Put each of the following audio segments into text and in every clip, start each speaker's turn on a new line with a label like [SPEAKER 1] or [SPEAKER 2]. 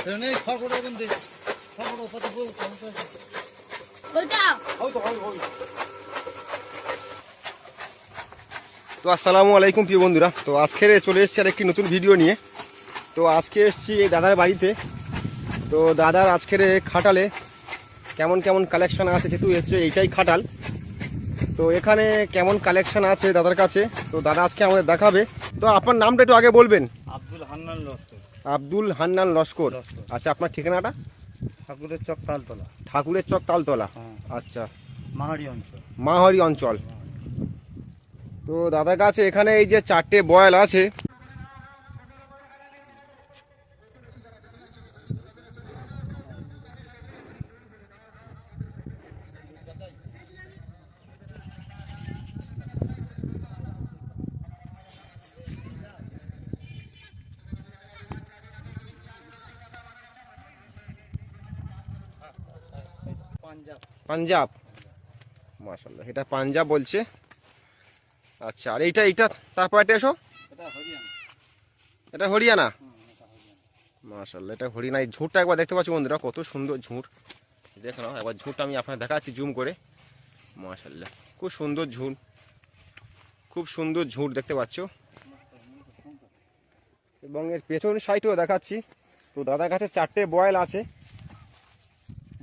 [SPEAKER 1] এখন দে কত
[SPEAKER 2] তো আসসালামু আলাইকুম প্রিয় বন্ধুরা। তো আজকের চলে এসেছি আর একটি নতুন ভিডিও নিয়ে। তো আজকে এসেছি এই দাদার বাড়িতে। তো দাদার আজকের খাটালে কেমন কেমন কালেকশন আছে যেহেতু হচ্ছে এইটাই খাটাল। তো এখানে কেমন কালেকশন আছে দাদার কাছে? তো দাদা আজকে আমাদের দেখাবে। তো আপনার নামটা একটু আগে বলবেন।
[SPEAKER 1] আব্দুল হান্নান লস্কর।
[SPEAKER 2] আব্দুল হান্নান লস্কর। আচ্ছা আপনার ঠিকানাটা?
[SPEAKER 1] ঠাকুরের চক তালতলা।
[SPEAKER 2] ঠাকুরের চক তালতলা।
[SPEAKER 1] হ্যাঁ।
[SPEAKER 2] আচ্ছা।
[SPEAKER 1] মাহারি অঞ্চল।
[SPEAKER 2] মাহারি অঞ্চল। তো দাদার কাছে এখানে এই যে চারটে বয়াল আছে
[SPEAKER 1] পাঞ্জাব।
[SPEAKER 2] মাশাল্লাহ এটা পাঞ্জাব বলছে। আচ্ছা আর এইটা এইটা তারপর এটা এসো।
[SPEAKER 1] এটা হরিয়ানা।
[SPEAKER 2] এটা হরিয়ানা? মাশাল্লাহ এটা হরিয়ানা। এই ঝুঁটটা একবার দেখতে পাচ্ছি বন্ধুরা কত সুন্দর ঝুঁট দেখো না একবার ঝুঁটটা আমি আপনার দেখাচ্ছি জুম করে। মাশাল্লাহ খুব সুন্দর ঝুঁট খুব সুন্দর ঝুঁট দেখতে পাচ্ছ। এবং এর পেছন সাইডেও দেখাচ্ছি। তো দাদার কাছে চারটে বয়েল আছে।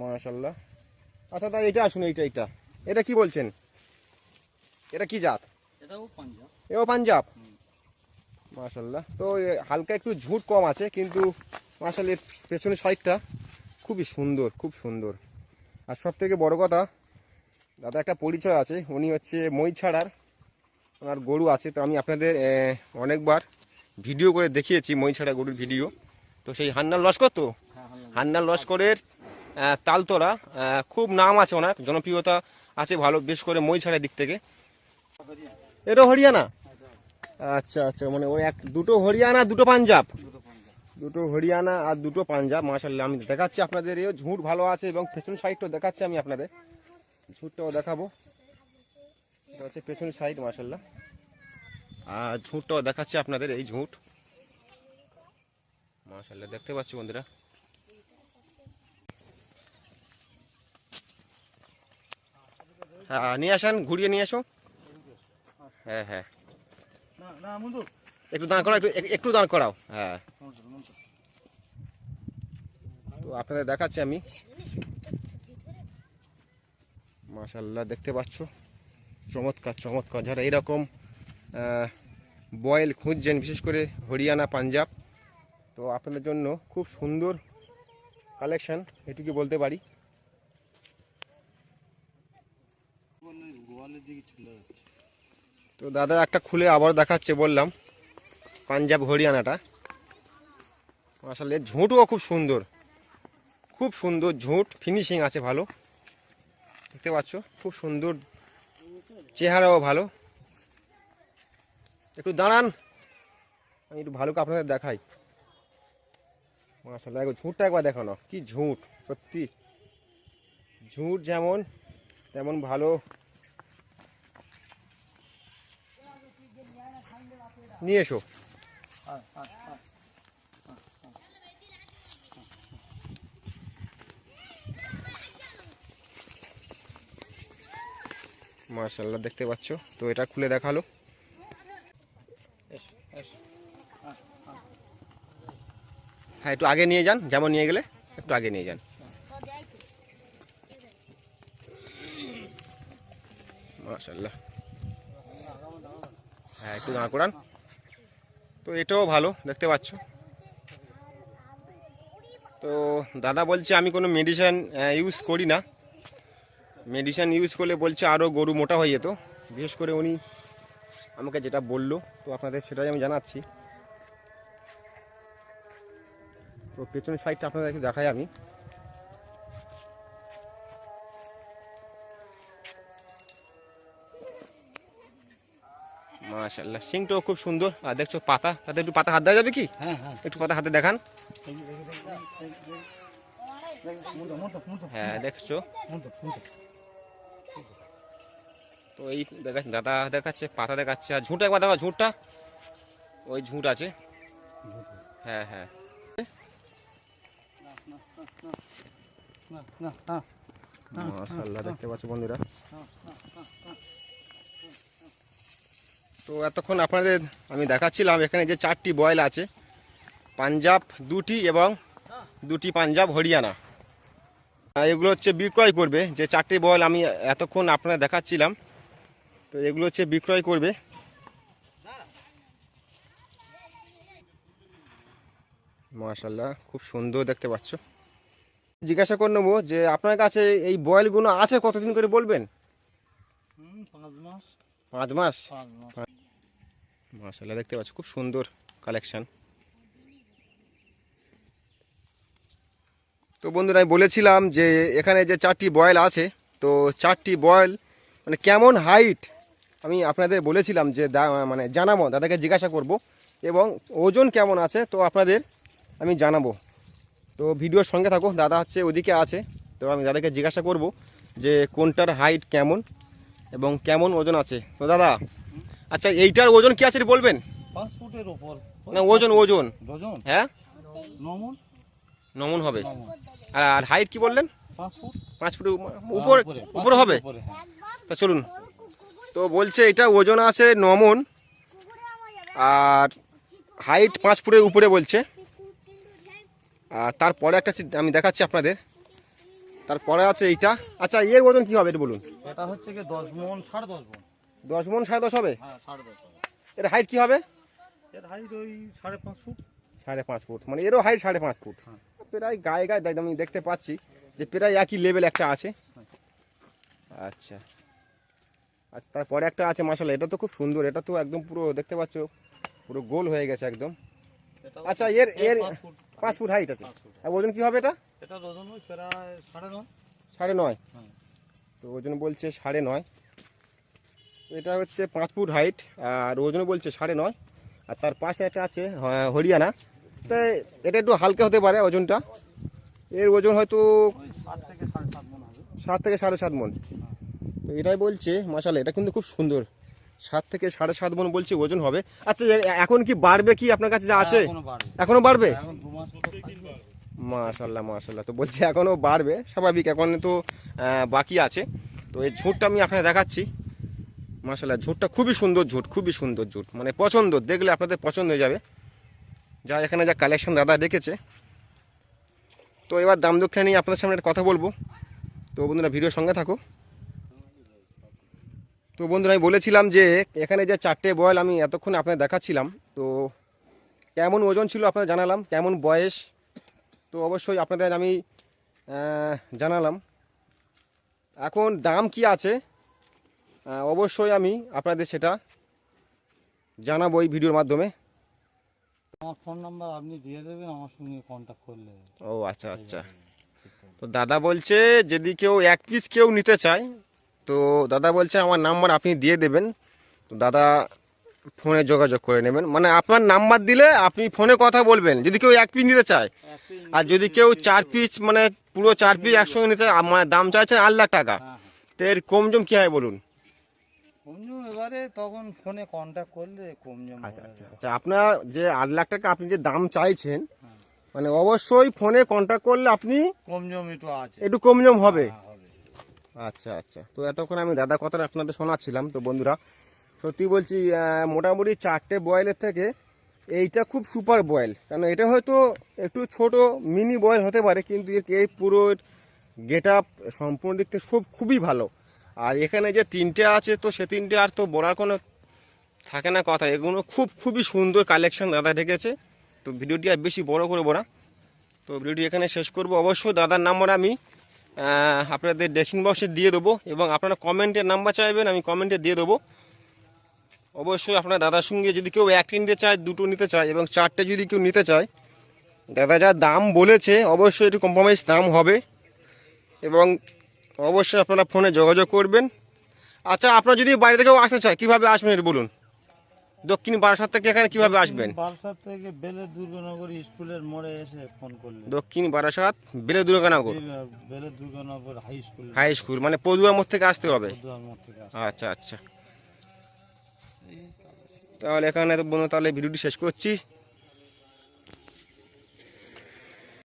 [SPEAKER 2] মাশাল্লাহ আচ্ছা দাদা এটা আসুন এইটা এইটা। এটা কি বলছেন? এটা কি জাত? এও পাঞ্জাব? মাশাল্লাহ তো হালকা একটু ঝুট কম আছে কিন্তু মাশাল্লাহ এর পেছনের সাইডটা খুবই সুন্দর খুব সুন্দর। আর সব থেকে বড় কথা দাদা একটা পরিচয় আছে উনি হচ্ছে মই ছাড়ার ওনার গরু আছে। তো আমি আপনাদের অনেকবার ভিডিও করে দেখিয়েছি মই ছাড়া গরুর ভিডিও। তো সেই হান্নাল লস্কর তো?
[SPEAKER 1] হ্যাঁ
[SPEAKER 2] হান্নাল লস্করের তালতলা। খুব নাম আছে ওনার, জনপ্রিয়তা আছে ভালো, বেশ করে মই ছাড়ার দিক থেকে। এটা হরিয়ানা? আচ্ছা আচ্ছা মানে ওই এক, দুটো হরিয়ানা, দুটো পাঞ্জাব।
[SPEAKER 1] দুটো
[SPEAKER 2] হরিয়ানা আর দুটো পাঞ্জাব মাশাল্লাহ আমি দেখাচ্ছি আপনাদের। এই ঝুঁট ভালো আছে এবং পেছন সাইডটাও দেখাচ্ছি আমি আপনাদের। ঝুঁটটাও দেখাবো। এটা হচ্ছে পেছন সাইড মাশাল্লাহ আর ঝুঁটটাও দেখাচ্ছি আপনাদের, এই ঝুঁট। মাশাল্লাহ দেখতে পাচ্ছি বন্ধুরা? নিয়ে আসেন ঘুরিয়ে নিয়ে আসো হ্যাঁ হ্যাঁ। একটু দাঁড় করাও একটু একটু দাঁড় করাও। হ্যাঁ। তো আপনাদের দেখাচ্ছি আমি। মাশাল্লাহ দেখতে পাচ্ছ? চমৎকার চমৎকার। যারা এরকম বয়েল খুঁজছেন বিশেষ করে হরিয়ানা পাঞ্জাব তো আপনাদের জন্য খুব সুন্দর কালেকশন এটুকু বলতে পারি
[SPEAKER 1] গোয়ালের দিকে চলে যাচ্ছে
[SPEAKER 2] তো দাদা, একটা খুলে আবার দেখাচ্ছে, বললাম। পাঞ্জাব, হরিয়ানাটা। আসলে ঝুঁটও খুব সুন্দর। খুব সুন্দর ঝুঁট ফিনিশিং আছে ভালো। দেখতে পাচ্ছ, খুব সুন্দর। চেহারাও ভালো। একটু দাঁড়ান, আমি একটু ভালো করে আপনাদের দেখাই। মাসাল্লাহ একবার ঝুঁটটা একবার দেখানো কি ঝুঁট, সত্যি। ঝুঁট যেমন, তেমন ভালো। নিয়ে এসো। মার্শাল্লাহ দেখতে পাচ্ছ? তো এটা খুলে দেখাল। হ্যাঁ একটু আগে নিয়ে যান, যেমন নিয়ে গেলে একটু আগে নিয়ে যান। মার্শাল্লাহ হ্যাঁ একটু দাঁড় করান। তো এটাও ভালো, দেখতে পাচ্ছ। তো দাদা বলছে, আমি কোনো মেডিসিন ইউজ করি না। মেডিসিন ইউজ করলে বলছে আরও গরু মোটা হয়ে যেত। বিশেষ করে উনি আমাকে যেটা বলল, তো আপনাদের সেটাই আমি জানাচ্ছি। তো পেছনের সাইডটা আপনাদেরকে দেখাই আমি। মাশাল্লাহ সিংটাও খুব সুন্দর। আর দেখছ পাতা? তাতে একটু পাতা হাত দেওয়া যাবে কি?
[SPEAKER 1] হ্যাঁ হ্যাঁ।
[SPEAKER 2] একটু পাতা হাতে দেখান। হ্যাঁ দেখছ? তো এই দেখা দাদা দেখাচ্ছে পাতা দেখাচ্ছে। আর ঝুঁটা একবার দেখো ঝুঁটটা। ওই ঝুঁট আছে। হ্যাঁ হ্যাঁ। মাশাআল্লাহ দেখতে পাচ্ছ বন্ধুরা? তো এতক্ষণ আপনাদের আমি দেখাচ্ছিলাম, এখানে যে চারটি বয়েল আছে, পাঞ্জাব দুটি এবং দুটি পাঞ্জাব হরিয়ানা। এগুলো হচ্ছে বিক্রয় করবে, যে চারটি বয়েল আমি এতক্ষণ আপনাদের দেখাচ্ছিলাম, তো এগুলো হচ্ছে বিক্রয় করবে। মাশাল্লাহ খুব সুন্দর দেখতে পাচ্ছ। জিজ্ঞাসা করে নেব যে আপনার কাছে এই বয়েলগুলো আছে কতদিন করে বলবেন?
[SPEAKER 1] পাঁচ মাস?
[SPEAKER 2] পাঁচ দেখতে পাচ্ছ খুব সুন্দর কালেকশন তো বন্ধুরা আমি বলেছিলাম যে এখানে যে চারটি বয়েল আছে তো চারটি বয়েল মানে কেমন হাইট আমি আপনাদের বলেছিলাম যে দা- মানে জানাব দাদাকে জিজ্ঞাসা করব এবং ওজন কেমন আছে তো আপনাদের আমি জানাব। তো ভিডিওর সঙ্গে থাকো দাদা হচ্ছে ওদিকে আছে তো আমি দাদাকে জিজ্ঞাসা করব যে কোনটার হাইট কেমন। এবং কেমন ওজন আছে? তো দাদা আচ্ছা এইটার ওজন কি আছে বলবেন?
[SPEAKER 1] পাঁচ ফুটের
[SPEAKER 2] না ওজন ওজন। হ্যাঁ?
[SPEAKER 1] নমন?
[SPEAKER 2] নমন হবে। আর হাইট কি বললেন?
[SPEAKER 1] পাঁচ ফুট।
[SPEAKER 2] পাঁচ ফুট উপরে উপরে হবে?
[SPEAKER 1] হ্যাঁ।
[SPEAKER 2] তা চলুন। তো বলছে এটা ওজন আছে নমন আর হাইট পাঁচ ফুটের উপরে বলছে। আর তারপরে একটা আমি দেখাচ্ছি আপনাদের। তারপরে আছে এইটা। আচ্ছা এর ওজন কি হবে এটা বলুন?
[SPEAKER 1] এটা হচ্ছে কি দশ মন সাড়ে দশ মন।
[SPEAKER 2] দশ মন সাড়ে দশ হবে?
[SPEAKER 1] হ্যাঁ সাড়ে দশ
[SPEAKER 2] এর হাইট কি হবে?
[SPEAKER 1] এর হাইট ওই সাড়ে পাঁচ ফুট।
[SPEAKER 2] সাড়ে পাঁচ ফুট। মানে এরও হাইট সাড়ে পাঁচ ফুট। প্রায় গায়ে গায়ে দেখ- আমি দেখতে পাচ্ছি যে প্রায় একই লেভেল একটা আছে। আচ্ছা। আচ্ছা তারপরে একটা আছে মাসাল্লাহ এটা তো খুব সুন্দর। এটা তো একদম পুরো দেখতে পাচ্ছ পুরো গোল হয়ে গেছে একদম। আচ্ছা এর এর
[SPEAKER 1] পাঁচ ফুট।
[SPEAKER 2] হাইট আছে। আর ওজন কি হবে এটা?
[SPEAKER 1] এটা ওজন ওই প্রায় সাড়ে নয়।
[SPEAKER 2] সাড়ে নয়?
[SPEAKER 1] হ্যাঁ।
[SPEAKER 2] তো ওজন বলছে সাড়ে নয়। এটা হচ্ছে পাঁচ ফুট হাইট আর ওজন বলছে সাড়ে নয়। আর তার পাশে একটা আছে হরিয়ানা। তো এটা একটু হালকা হতে পারে ওজনটা। এর ওজন হয়তো
[SPEAKER 1] সাত থেকে সাড়ে সাত মন। হবে
[SPEAKER 2] সাত থেকে সাড়ে সাত মন তো এটাই বলছে মাসালে এটা কিন্তু খুব সুন্দর। সাত থেকে সাড়ে সাত মন বলছে ওজন হবে। আচ্ছা এখন কি বাড়বে কি আপনার কাছে যা আছে?
[SPEAKER 1] এখনও বাড়বে।
[SPEAKER 2] মাশাল্লাহ মাশাল্লাহ তো বলছে এখনও বাড়বে, স্বাভাবিক। এখন তো বাকি আছে। তো এই ঝুটটা আমি আপনাকে দেখাচ্ছি। মাশাল্লাহ ঝুটটা খুবই সুন্দর ঝুট, খুবই সুন্দর ঝুট। মানে পছন্দ, দেখলে আপনাদের পছন্দ হয়ে যাবে। যা এখানে যা কালেকশন দাদা রেখেছে। তো এবার দাম দক্ষিণা নিয়ে আপনাদের সামনে একটা কথা বলব। তো বন্ধুরা, ভিডিওর সঙ্গে থাকো। তো বন্ধুরা, আমি বলেছিলাম যে এখানে যে চারটে বয়েল আমি এতক্ষণ আপনাদের দেখাচ্ছিলাম। তো কেমন ওজন ছিল আপনাদের জানালাম? কেমন বয়স? তো অবশ্যই আপনাদের আমি জানালাম। এখন দাম কি আছে? অবশ্যই আমি আপনাদের সেটা জানাব এই ভিডিওর মাধ্যমে।
[SPEAKER 1] আমার ফোন নাম্বার আপনি দিয়ে দেবেন আমার সঙ্গে কন্ট্যাক্ট করলে।
[SPEAKER 2] ও আচ্ছা আচ্ছা। তো দাদা বলছে যদি কেউ এক পিস কেউ নিতে চায় তো দাদা বলছে আমার নাম্বার আপনি দিয়ে দেবেন। তো দাদা ফোনে যোগাযোগ করে নেবেন। মানে আপনার নাম্বার দিলে আপনি ফোনে কথা বলবেন যদি কেউ এক পিস নিতে চায়। আর যদি কেউ চার পিস মানে পুরো চার পিস একসঙ্গে নিতে চায় আমার দাম চাইছেন আট লাখ টাকা।
[SPEAKER 1] হ্যাঁ
[SPEAKER 2] তো এর কমজম কী হয় বলুন?
[SPEAKER 1] এবারে তখন ফোনে কন্ট্যাক্ট করলে কমজম
[SPEAKER 2] আচ্ছা আচ্ছা আচ্ছা। আপনার যে আট লাখ টাকা আপনি যে দাম চাইছেন মানে অবশ্যই ফোনে কন্ট্যাক্ট করলে আপনি
[SPEAKER 1] কমজম একটু আছে।
[SPEAKER 2] একটু কমজম হবে।
[SPEAKER 1] হ্যাঁ, হবে।
[SPEAKER 2] আচ্ছা আচ্ছা। তো এতক্ষণ আমি দাদা কথাটা আপনাদের শোনাচ্ছিলাম। তো বন্ধুরা সত্যি বলছি মোটামুটি চারটে বয়েলের থেকে এইটা খুব সুপার বয়েল কারণ এটা হয়তো একটু ছোট মিনি বয়েল হতে পারে, কিন্তু এই পুরো গেট আপ সম্পূর্ণ দিক থেকে খুব, খুবই ভালো। আর এখানে যে তিনটে আছে, তো সে তিনটে আর তো বলার কোনো থাকে না কথা। এগুলো খুব, খুবই সুন্দর কালেকশন দাদা রেখেছে তো ভিডিওটি আর বেশি বড় করব না। তো ভিডিওটি এখানে শেষ করব। অবশ্যই দাদার নাম্বার আমি আপনাদের ডেস্কিং বক্সে দিয়ে দেবো এবং আপনারা কমেন্টের নাম্বার চাইবেন, আমি কমেন্টে দিয়ে দেবো। অবশ্যই আপনার দাদার সঙ্গে যদি কেউ একটা নিতে চায় দুটো নিতে চায় এবং চারটে যদি কেউ নিতে চায় দাদা যা দাম বলেছে অবশ্যই একটু কম্প্রোমাইজ দাম হবে। এবং অবশ্যই আপনারা ফোনে যোগাযোগ করবেন। আচ্ছা আপনার যদি বাড়ি থেকেও আসতে চায় কীভাবে আসবেন একটু বলুন? দক্ষিণ বারাসাত থেকে এখানে কীভাবে আসবেন?
[SPEAKER 1] বারাসাত থেকে বেলে দুর্গানগর স্কুলের মোড়ে এসে ফোন করলে
[SPEAKER 2] দক্ষিণ বারাসাত বেলে দুর্গানগর
[SPEAKER 1] বেলে Durganagar high school
[SPEAKER 2] high school মানে পদুয়ার মোড় থেকে আসতে হবে। আচ্ছা আচ্ছা। তাহলে এখানে বন্ধু তাহলে ভিডিওটি শেষ করছি।